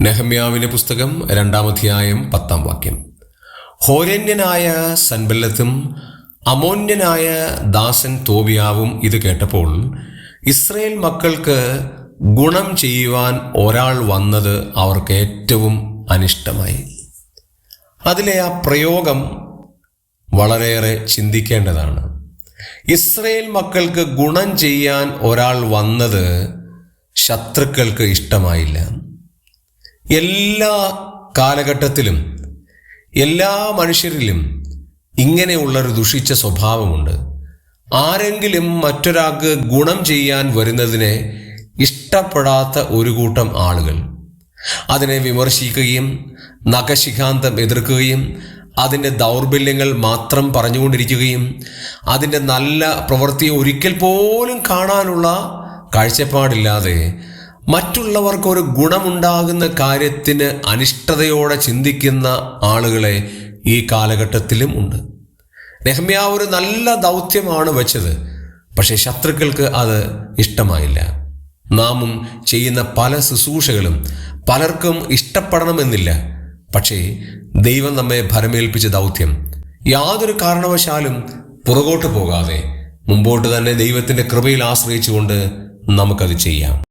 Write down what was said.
നെഹമ്യാവിന്റെ പുസ്തകം രണ്ടാമധ്യായം പത്താം വാക്യം. ഹോരന്യനായ സൻബല്ലത്തും അമോന്യനായ ദാസൻ തോബിയാവും ഇത് കേട്ടപ്പോൾ ഇസ്രയേൽ മക്കൾക്ക് ഗുണം ചെയ്യുവാൻ ഒരാൾ വന്നത് അവർക്ക് ഏറ്റവും അനിഷ്ടമായി. അതിലെ ആ പ്രയോഗം വളരെയേറെ ചിന്തിക്കേണ്ടതാണ്. ഇസ്രയേൽ മക്കൾക്ക് ഗുണം ചെയ്യാൻ ഒരാൾ വന്നത് ശത്രുക്കൾക്ക് ഇഷ്ടമായില്ല. എല്ലാ കാലഘട്ടത്തിലും എല്ലാ മനുഷ്യരിലും ഇങ്ങനെയുള്ളൊരു ദുഷിച്ച സ്വഭാവമുണ്ട്. ആരെങ്കിലും മറ്റൊരാൾക്ക് ഗുണം ചെയ്യാൻ വരുന്നതിനെ ഇഷ്ടപ്പെടാത്ത ഒരു കൂട്ടം ആളുകൾ. അതിനെ വിമർശിക്കുകയും നഖശിഖാന്തം എതിർക്കുകയും അതിന്റെ ദൗർബല്യങ്ങൾ മാത്രം പറഞ്ഞുകൊണ്ടിരിക്കുകയും അതിന്റെ നല്ല പ്രവൃത്തിയെ ഒരിക്കൽ പോലും കാണാനുള്ള കാഴ്ചപ്പാടില്ലാതെ മറ്റുള്ളവർക്ക് ഒരു ഗുണമുണ്ടാകുന്ന കാര്യത്തിന് അനിഷ്ടതയോടെ ചിന്തിക്കുന്ന ആളുകളെ ഈ കാലഘട്ടത്തിലും ഉണ്ട്. നെഹമ്യ ഒരു നല്ല ദൗത്യമാണ് വെച്ചത്. പക്ഷേ ശത്രുക്കൾക്ക് അത് ഇഷ്ടമായില്ല. നാമും ചെയ്യുന്ന പല ശുശ്രൂഷകളും പലർക്കും ഇഷ്ടപ്പെടണമെന്നില്ല. പക്ഷേ ദൈവം നമ്മെ ഭരമേൽപ്പിച്ച ദൗത്യം യാതൊരു കാരണവശാലും പുറകോട്ട് പോകാതെ മുമ്പോട്ട് തന്നെ ദൈവത്തിന്റെ കൃപയിൽ ആശ്രയിച്ചുകൊണ്ട് നമുക്കത് ചെയ്യാം.